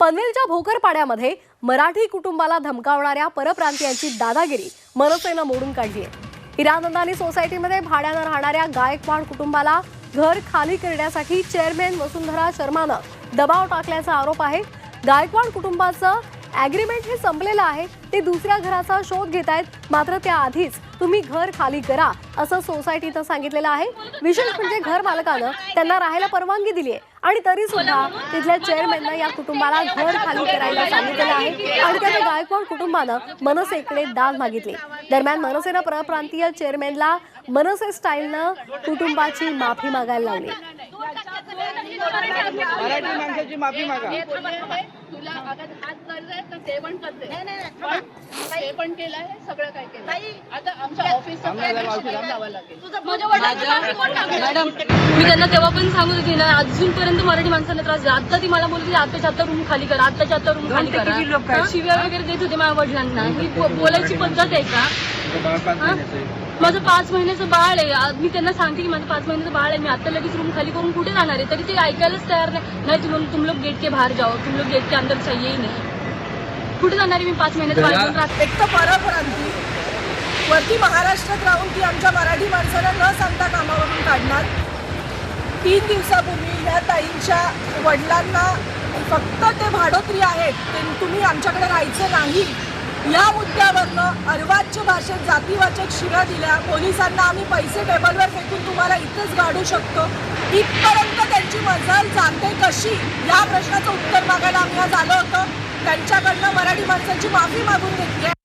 पनवेलच्या भोकरपाड्यामध्ये मराठी कुटुंबाला धमकावणाऱ्या परप्रांतीयांची दादागिरी मनसेनं मोडून काढली आहे. हिरानंदानी सोसायटीमध्ये भाड्यानं राहणाऱ्या गायकवाड कुटुंबाला घर खाली करण्यासाठी चेअरमॅन वसुंधरा शर्मानं दबाव टाकल्याचा आरोप आहे. गायकवाड कुटुंबाचं ॲग्रीमेंट हे संपलेलं आहे. ते दुसऱ्या घराचा शोध घेत आहेत. मात्र त्याआधीच तुम्ही घर खाली करा असं सोसायटीनं सांगितलेलं आहे. विशेष म्हणजे घर मालकानं त्यांना राहायला परवानगी दिली आहे आणि तरी सुद्धा तिथल्या चेअरमॅननं या कुटुंबाला घर खाली करायला सांगितलेलं आहे. आणि त्याने गायकवाड कुटुंबानं मनसेकडे दाद मागितली. दरम्यान मनसेनं परप्रांतीय चेअरमॅनला मनसे स्टाईलनं कुटुंबाची माफी मागायला लावली. मराठी माणसाची माफी मागा. तुला आता हात करताय का ते पण करते. पण केलंय सगळं काय केलं आता आमच्या ऑफिसचं काय जावं लागेल. मॅडम मी त्यांना तेव्हा पण सांगत होती ना अजूनपर्यंत मराठी माणसाला त्रास द्या आता ती मला बोलते आत्ताच्या आता रूम खाली करा आत्ताच्या आता रूम खाली करा. शिव्या वगैरे देत होते माझ्या वडिलांना. ही बोलायची पद्धत आहे का? हा? माझं पाच महिन्याचं बाळ आहे. आज मी त्यांना सांगते की माझं पाच महिन्याचं बाळ आहे. मी आता लगेच रूम खाली करून कुठे जाणार आहे? तरी ते ऐकायलाच तयार नाही. नाही तुम तुम लोग गेट के बाहेर जाओ. तुम लोग गेट के अंदर चाहिए ही नाही. कुठे जाणार आहे मी पाच महिन्याचं बाळ? घेऊन राहते एक तर परप्रांती वरती महाराष्ट्रात राहून ती आमच्या मराठी माणसाला न सांगता कामावरून काढणार. तीन दिवसापूर्वी या ताईंच्या वडिलांना फक्त ते भाडोत्री आहेत ते तुम्ही आमच्याकडे राहायचं नाही. या मुद्द्यावरनं अर्वाच्य भाषेत जातीवाचक शिव्या दिल्या. पोलिसांना आम्ही पैसे टेबलवर फेकून तुम्हाला इथंच गाडू शकतो. इथपर्यंत त्यांची मजल जाते कशी? या प्रश्नाचं उत्तर मागायला आम्ही आज आलो होतो. त्यांच्याकडनं मराठी माणसांची माफी मागून घेतली